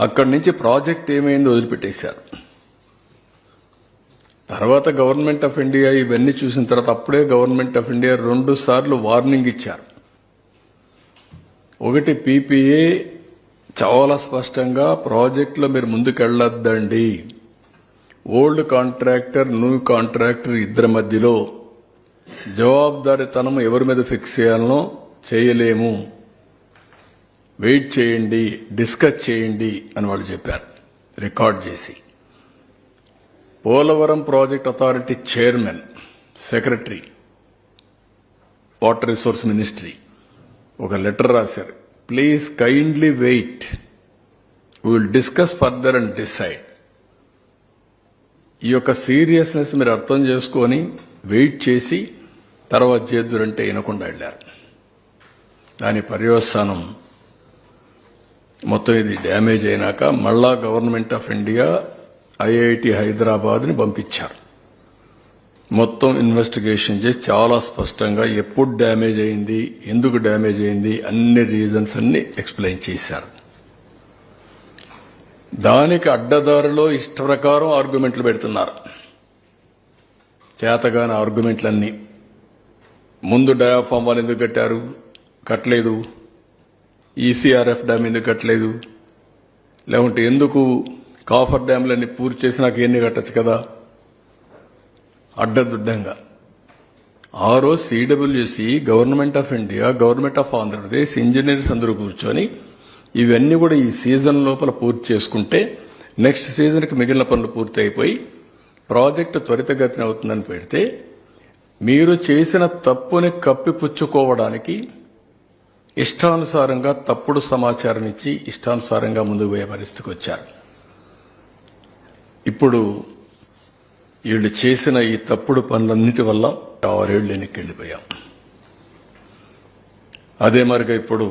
అక్కడి నుంచి ప్రాజెక్ట్ ఏమైందో వదిలిపెట్టేశారు. తర్వాత గవర్నమెంట్ ఆఫ్ ఇండియా ఇవన్నీ చూసిన తర్వాత అప్పుడే గవర్నమెంట్ ఆఫ్ ఇండియా రెండు సార్లు వార్నింగ్ ఇచ్చారు. ఒకటి పీపీఏ చాలా స్పష్టంగా ప్రాజెక్టులో మీరు ముందుకెళ్ళొద్దండి. ఓల్డ్ కాంట్రాక్టర్ న్యూ కాంట్రాక్టర్ ఇద్దరి మధ్యలో జవాబుదారితనం ఎవరి మీద ఫిక్స్ చేయాలనో చేయలేము. వెయిట్ చేయండి డిస్కస్ చేయండి అని వాళ్ళు చెప్పారు రికార్డ్ చేసి. Polavaram project authority chairman secretary water resource ministry ఒక లెటర్ రాశారు please kindly wait will discuss further and decide. ఈ యొక్క సీరియస్నెస్ మీరు అర్థం చేసుకొని వెయిట్ చేసి తర్వాత చేద్దురంటే వినకుండా వెళ్ళారు. దాని పర్యవసానం మొత్తం ఇది డ్యామేజ్ అయినాక మళ్ళా గవర్నమెంట్ ఆఫ్ ఇండియా ఐఐటి హైదరాబాద్ని పంపించారు. మొత్తం ఇన్వెస్టిగేషన్ చేసి చాలా స్పష్టంగా ఎప్పుడు డ్యామేజ్ అయింది ఎందుకు డ్యామేజ్ అయింది అన్ని రీజన్స్ అన్ని ఎక్స్ప్లెయిన్ చేశారు. దానికి అడ్డదారిలో ఇష్ట ప్రకారం ఆర్గ్యుమెంట్లు పెడుతున్నారు. చేతగాని ఆర్గ్యుమెంట్లన్నీ ముందు డయాఫామ్ వాళ్ళు ఎందుకు కట్టారు? కట్టలేదు. ఈసీఆర్ఎఫ్ డ్యామ్ ఎందుకు కట్టలేదు? లేకుంటే ఎందుకు కాఫర్ డ్యామ్లన్నీ పూర్తి చేసి నాకు ఎన్ని కట్టచ్చు కదా? అడ్డదుడ్డంగా. ఆ రోజు CWC government of India government of Andhra Pradesh engineers అందరూ కూర్చొని ఇవన్నీ కూడా ఈ సీజన్ లోపల పూర్తి చేసుకుంటే నెక్స్ట్ సీజన్కి మిగిలిన పనులు పూర్తి అయిపోయి ప్రాజెక్టు త్వరితగతిన అవుతుందని పెడితే మీరు చేసిన తప్పుని కప్పిపుచ్చుకోవడానికి ఇష్టానుసారంగా తప్పుడు సమాచారం ఇచ్చి ఇష్టానుసారంగా ముందుకు పోయే పరిస్థితికి వచ్చారు. ఇప్పుడు వీళ్ళు చేసిన ఈ తప్పుడు పనులన్నిటి వల్ల ఆరేళ్ళు వెనక్కి వెళ్ళిపోయాం అదే మరిగా ఇప్పుడు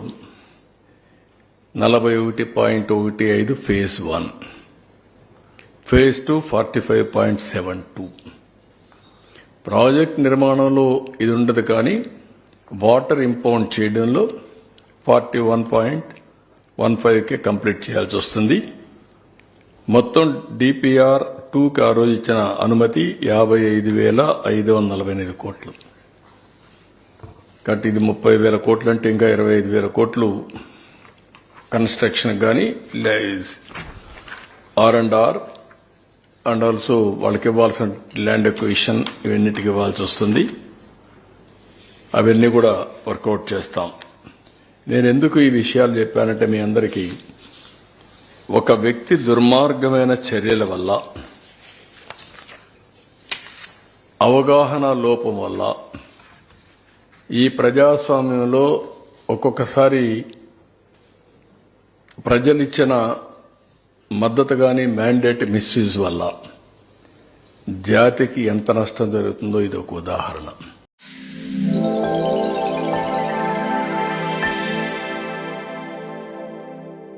నలభై ఒకటి పాయింట్ ఒకటి ఐదు phase one. Phase two forty five point seven two. Project నిర్మాణంలో ఇది ఉండదు కానీ వాటర్ ఇంపౌండ్ చేయడంలో ఫార్టీ వన్ పాయింట్ వన్ ఫైవ్కే కంప్లీట్ చేయాల్సి వస్తుంది. మొత్తం డిపిఆర్ టూకి ఆ రోజు ఇచ్చిన అనుమతి యాభై ఐదు వేల ఐదు వందల నలభై ఎనిమిది కోట్లు. కాబట్టి ఇది ముప్పై వేల కోట్లు అంటే ఇంకా ఇరవై ఐదు వేల కోట్లు కన్స్ట్రక్షన్ కానీ R and R and also వాళ్ళకి ఇవ్వాల్సిన ల్యాండ్ ఎక్విషన్ ఇవన్నిటికి ఇవ్వాల్సి వస్తుంది. అవన్నీ కూడా వర్కౌట్ చేస్తాం. నేను ఎందుకు ఈ విషయాలు చెప్పానంటే మీ అందరికీ ఒక వ్యక్తి దుర్మార్గమైన చర్యల వల్ల అవగాహన లోపం వల్ల ఈ ప్రజాస్వామ్యంలో ఒక్కొక్కసారి ప్రజలిచ్చిన మద్దతు కానీ మ్యాండేట్ మిస్యూజ్ వల్ల జాతికి ఎంత నష్టం జరుగుతుందో ఇది ఒక ఉదాహరణ.